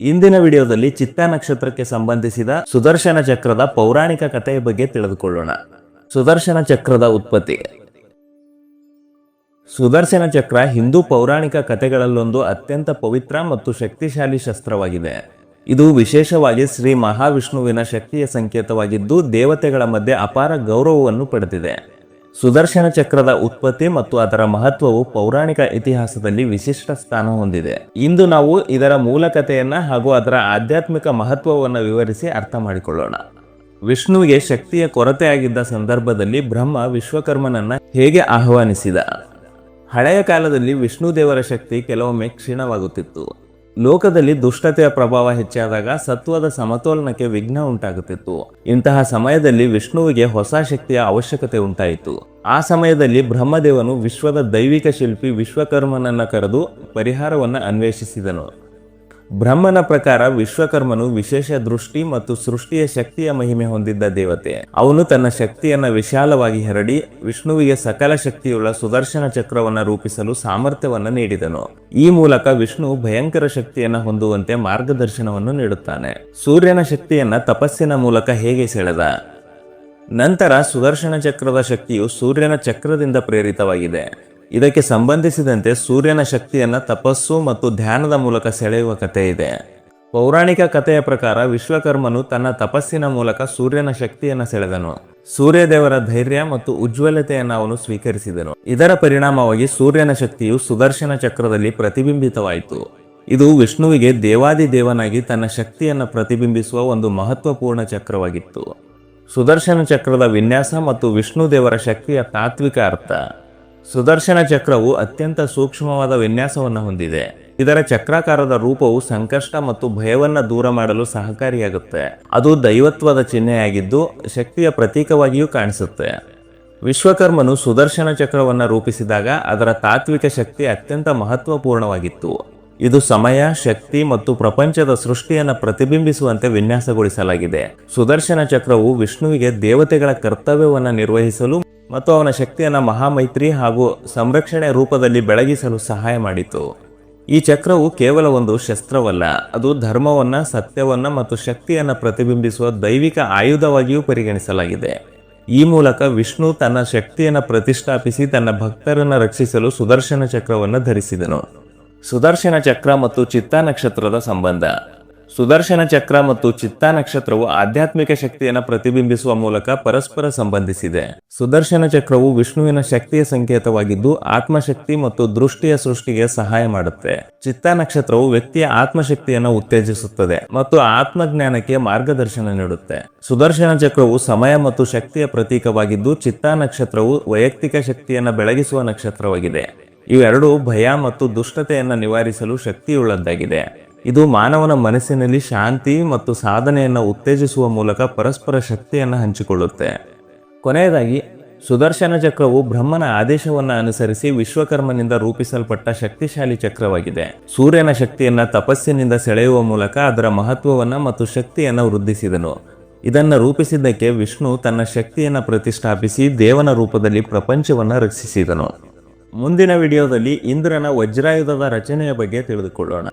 ಇಂದಿನ ವಿಡಿಯೋದಲ್ಲಿ ಚಿತ್ತ ನಕ್ಷತ್ರಕ್ಕೆ ಸಂಬಂಧಿಸಿದ ಸುದರ್ಶನ ಚಕ್ರದ ಪೌರಾಣಿಕ ಕಥೆಯ ಬಗ್ಗೆ ತಿಳಿದುಕೊಳ್ಳೋಣ. ಸುದರ್ಶನ ಚಕ್ರದ ಉತ್ಪತ್ತಿ. ಸುದರ್ಶನ ಚಕ್ರ ಹಿಂದೂ ಪೌರಾಣಿಕ ಕಥೆಗಳಲ್ಲೊಂದು ಅತ್ಯಂತ ಪವಿತ್ರ ಮತ್ತು ಶಕ್ತಿಶಾಲಿ ಶಸ್ತ್ರವಾಗಿದೆ. ಇದು ವಿಶೇಷವಾಗಿ ಶ್ರೀ ಮಹಾವಿಷ್ಣುವಿನ ಶಕ್ತಿಯ ಸಂಕೇತವಾಗಿದ್ದು ದೇವತೆಗಳ ಮಧ್ಯೆ ಅಪಾರ ಗೌರವವನ್ನು ಪಡೆದಿದೆ. ಸುದರ್ಶನ ಚಕ್ರದ ಉತ್ಪತ್ತಿ ಮತ್ತು ಅದರ ಮಹತ್ವವು ಪೌರಾಣಿಕ ಇತಿಹಾಸದಲ್ಲಿ ವಿಶಿಷ್ಟ ಸ್ಥಾನ ಹೊಂದಿದೆ. ಇಂದು ನಾವು ಇದರ ಮೂಲ ಕಥೆಯನ್ನ ಹಾಗೂ ಅದರ ಆಧ್ಯಾತ್ಮಿಕ ಮಹತ್ವವನ್ನು ವಿವರಿಸಿ ಅರ್ಥ ಮಾಡಿಕೊಳ್ಳೋಣ. ವಿಷ್ಣುವಿಗೆ ಶಕ್ತಿಯ ಕೊರತೆಯಾಗಿದ್ದ ಸಂದರ್ಭದಲ್ಲಿ ಬ್ರಹ್ಮ ವಿಶ್ವಕರ್ಮನನ್ನ ಹೇಗೆ ಆಹ್ವಾನಿಸಿದ? ಹಳೆಯ ಕಾಲದಲ್ಲಿ ವಿಷ್ಣು ದೇವರ ಶಕ್ತಿ ಕೆಲವೊಮ್ಮೆ ಕ್ಷೀಣವಾಗುತ್ತಿತ್ತು. ಲೋಕದಲ್ಲಿ ದುಷ್ಟತೆಯ ಪ್ರಭಾವ ಹೆಚ್ಚಾದಾಗ ಸತ್ವದ ಸಮತೋಲನಕ್ಕೆ ವಿಘ್ನ ಉಂಟಾಗುತ್ತಿತ್ತು. ಇಂತಹ ಸಮಯದಲ್ಲಿ ವಿಷ್ಣುವಿಗೆ ಹೊಸ ಶಕ್ತಿಯ ಅವಶ್ಯಕತೆ ಉಂಟಾಯಿತು. ಆ ಸಮಯದಲ್ಲಿ ಬ್ರಹ್ಮದೇವನು ವಿಶ್ವದ ದೈವಿಕ ಶಿಲ್ಪಿ ವಿಶ್ವಕರ್ಮನನ್ನ ಕರೆದು ಪರಿಹಾರವನ್ನು ಅನ್ವೇಷಿಸಿದನು. ಬ್ರಹ್ಮನ ಪ್ರಕಾರ ವಿಶ್ವಕರ್ಮನು ವಿಶೇಷ ದೃಷ್ಟಿ ಮತ್ತು ಸೃಷ್ಟಿಯ ಶಕ್ತಿಯ ಮಹಿಮೆ ಹೊಂದಿದ್ದ ದೇವತೆ. ಅವನು ತನ್ನ ಶಕ್ತಿಯನ್ನ ವಿಶಾಲವಾಗಿ ಹರಡಿ ವಿಷ್ಣುವಿಗೆ ಸಕಲ ಶಕ್ತಿಯುಳ್ಳ ಸುದರ್ಶನ ಚಕ್ರವನ್ನ ರೂಪಿಸಲು ಸಾಮರ್ಥ್ಯವನ್ನ ನೀಡಿದನು. ಈ ಮೂಲಕ ವಿಷ್ಣು ಭಯಂಕರ ಶಕ್ತಿಯನ್ನ ಹೊಂದುವಂತೆ ಮಾರ್ಗದರ್ಶನವನ್ನು ನೀಡುತ್ತಾನೆ. ಸೂರ್ಯನ ಶಕ್ತಿಯನ್ನ ತಪಸ್ಸಿನ ಮೂಲಕ ಹೇಗೆ ಸೆಳೆದ? ನಂತರ ಸುದರ್ಶನ ಚಕ್ರದ ಶಕ್ತಿಯು ಸೂರ್ಯನ ಚಕ್ರದಿಂದ ಪ್ರೇರಿತವಾಗಿದೆ. ಇದಕ್ಕೆ ಸಂಬಂಧಿಸಿದಂತೆ ಸೂರ್ಯನ ಶಕ್ತಿಯನ್ನು ತಪಸ್ಸು ಮತ್ತು ಧ್ಯಾನದ ಮೂಲಕ ಸೆಳೆಯುವ ಕಥೆ ಇದೆ. ಪೌರಾಣಿಕ ಕಥೆಯ ಪ್ರಕಾರ ವಿಶ್ವಕರ್ಮನು ತನ್ನ ತಪಸ್ಸಿನ ಮೂಲಕ ಸೂರ್ಯನ ಶಕ್ತಿಯನ್ನು ಸೆಳೆದನು. ಸೂರ್ಯದೇವರ ಧೈರ್ಯ ಮತ್ತು ಉಜ್ವಲತೆಯನ್ನು ಅವನು ಸ್ವೀಕರಿಸಿದನು. ಇದರ ಪರಿಣಾಮವಾಗಿ ಸೂರ್ಯನ ಶಕ್ತಿಯು ಸುದರ್ಶನ ಚಕ್ರದಲ್ಲಿ ಪ್ರತಿಬಿಂಬಿತವಾಯಿತು. ಇದು ವಿಷ್ಣುವಿಗೆ ದೇವಾದಿ ದೇವನಾಗಿ ತನ್ನ ಶಕ್ತಿಯನ್ನು ಪ್ರತಿಬಿಂಬಿಸುವ ಒಂದು ಮಹತ್ವಪೂರ್ಣ ಚಕ್ರವಾಗಿತ್ತು. ಸುದರ್ಶನ ಚಕ್ರದ ವಿನ್ಯಾಸ ಮತ್ತು ವಿಷ್ಣು ದೇವರ ಶಕ್ತಿಯ ತಾತ್ವಿಕ ಅರ್ಥ. ಸುದರ್ಶನ ಚಕ್ರವು ಅತ್ಯಂತ ಸೂಕ್ಷ್ಮವಾದ ವಿನ್ಯಾಸವನ್ನು ಹೊಂದಿದೆ. ಇದರ ಚಕ್ರಾಕಾರದ ರೂಪವು ಸಂಕಷ್ಟ ಮತ್ತು ಭಯವನ್ನು ದೂರ ಮಾಡಲು ಸಹಕಾರಿಯಾಗುತ್ತೆ. ಅದು ದೈವತ್ವದ ಚಿಹ್ನೆಯಾಗಿದ್ದು ಶಕ್ತಿಯ ಪ್ರತೀಕವಾಗಿಯೂ ಕಾಣಿಸುತ್ತೆ. ವಿಶ್ವಕರ್ಮನು ಸುದರ್ಶನ ಚಕ್ರವನ್ನು ರೂಪಿಸಿದಾಗ ಅದರ ತಾತ್ವಿಕ ಶಕ್ತಿ ಅತ್ಯಂತ ಮಹತ್ವಪೂರ್ಣವಾಗಿತ್ತು. ಇದು ಸಮಯ, ಶಕ್ತಿ ಮತ್ತು ಪ್ರಪಂಚದ ಸೃಷ್ಟಿಯನ್ನು ಪ್ರತಿಬಿಂಬಿಸುವಂತೆ ವಿನ್ಯಾಸಗೊಳಿಸಲಾಗಿದೆ. ಸುದರ್ಶನ ಚಕ್ರವು ವಿಷ್ಣುವಿಗೆ ದೇವತೆಗಳ ಕರ್ತವ್ಯವನ್ನು ನಿರ್ವಹಿಸಲು ಮತ್ತು ಅವನ ಶಕ್ತಿಯನ್ನು ಮಹಾಮೈತ್ರಿ ಹಾಗೂ ಸಂರಕ್ಷಣೆ ರೂಪದಲ್ಲಿ ಬೆಳಗಿಸಲು ಸಹಾಯ ಮಾಡಿತು. ಈ ಚಕ್ರವು ಕೇವಲ ಒಂದು ಶಸ್ತ್ರವಲ್ಲ, ಅದು ಧರ್ಮವನ್ನು, ಸತ್ಯವನ್ನು ಮತ್ತು ಶಕ್ತಿಯನ್ನು ಪ್ರತಿಬಿಂಬಿಸುವ ದೈವಿಕ ಆಯುಧವಾಗಿಯೂ ಪರಿಗಣಿಸಲಾಗಿದೆ. ಈ ಮೂಲಕ ವಿಷ್ಣು ತನ್ನ ಶಕ್ತಿಯನ್ನು ಪ್ರತಿಷ್ಠಾಪಿಸಿ ತನ್ನ ಭಕ್ತರನ್ನು ರಕ್ಷಿಸಲು ಸುದರ್ಶನ ಚಕ್ರವನ್ನು ಧರಿಸಿದನು. ಸುದರ್ಶನ ಚಕ್ರ ಮತ್ತು ಚಿತ್ತಾ ನಕ್ಷತ್ರದ ಸಂಬಂಧ. ಸುದರ್ಶನ ಚಕ್ರ ಮತ್ತು ಚಿತ್ತಾ ನಕ್ಷತ್ರವು ಆಧ್ಯಾತ್ಮಿಕ ಶಕ್ತಿಯನ್ನು ಪ್ರತಿಬಿಂಬಿಸುವ ಮೂಲಕ ಪರಸ್ಪರ ಸಂಬಂಧಿಸಿದೆ. ಸುದರ್ಶನ ಚಕ್ರವು ವಿಷ್ಣುವಿನ ಶಕ್ತಿಯ ಸಂಕೇತವಾಗಿದ್ದು, ಆತ್ಮಶಕ್ತಿ ಮತ್ತು ದೃಷ್ಟಿಯ ಸೃಷ್ಟಿಗೆ ಸಹಾಯ ಮಾಡುತ್ತೆ. ಚಿತ್ತಾ ನಕ್ಷತ್ರವು ವ್ಯಕ್ತಿಯ ಆತ್ಮಶಕ್ತಿಯನ್ನು ಉತ್ತೇಜಿಸುತ್ತದೆ ಮತ್ತು ಆತ್ಮಜ್ಞಾನಕ್ಕೆ ಮಾರ್ಗದರ್ಶನ ನೀಡುತ್ತೆ. ಸುದರ್ಶನ ಚಕ್ರವು ಸಮಯ ಮತ್ತು ಶಕ್ತಿಯ ಪ್ರತೀಕವಾಗಿದ್ದು, ಚಿತ್ತಾ ನಕ್ಷತ್ರವು ವೈಯಕ್ತಿಕ ಶಕ್ತಿಯನ್ನು ಬೆಳಗಿಸುವ ನಕ್ಷತ್ರವಾಗಿದೆ. ಇವೆರಡೂ ಭಯ ಮತ್ತು ದುಷ್ಟತೆಯನ್ನು ನಿವಾರಿಸಲು ಶಕ್ತಿಯುಳ್ಳದ್ದಾಗಿದೆ. ಇದು ಮಾನವನ ಮನಸ್ಸಿನಲ್ಲಿ ಶಾಂತಿ ಮತ್ತು ಸಾಧನೆಯನ್ನು ಉತ್ತೇಜಿಸುವ ಮೂಲಕ ಪರಸ್ಪರ ಶಕ್ತಿಯನ್ನು ಹಂಚಿಕೊಳ್ಳುತ್ತೆ. ಕೊನೆಯದಾಗಿ, ಸುದರ್ಶನ ಚಕ್ರವು ಬ್ರಹ್ಮನ ಆದೇಶವನ್ನು ಅನುಸರಿಸಿ ವಿಶ್ವಕರ್ಮನಿಂದ ರೂಪಿಸಲ್ಪಟ್ಟ ಶಕ್ತಿಶಾಲಿ ಚಕ್ರವಾಗಿದೆ. ಸೂರ್ಯನ ಶಕ್ತಿಯನ್ನು ತಪಸ್ಸಿನಿಂದ ಸೆಳೆಯುವ ಮೂಲಕ ಅದರ ಮಹತ್ವವನ್ನು ಮತ್ತು ಶಕ್ತಿಯನ್ನು ವೃದ್ಧಿಸಿದನು. ಇದನ್ನು ರೂಪಿಸಿದ್ದಕ್ಕೆ ವಿಷ್ಣು ತನ್ನ ಶಕ್ತಿಯನ್ನು ಪ್ರತಿಷ್ಠಾಪಿಸಿ ದೇವನ ರೂಪದಲ್ಲಿ ಪ್ರಪಂಚವನ್ನು ರಕ್ಷಿಸಿದನು. ಮುಂದಿನ ವಿಡಿಯೋದಲ್ಲಿ ಇಂದ್ರನ ವಜ್ರಾಯುಧದ ರಚನೆಯ ಬಗ್ಗೆ ತಿಳಿದುಕೊಳ್ಳೋಣ.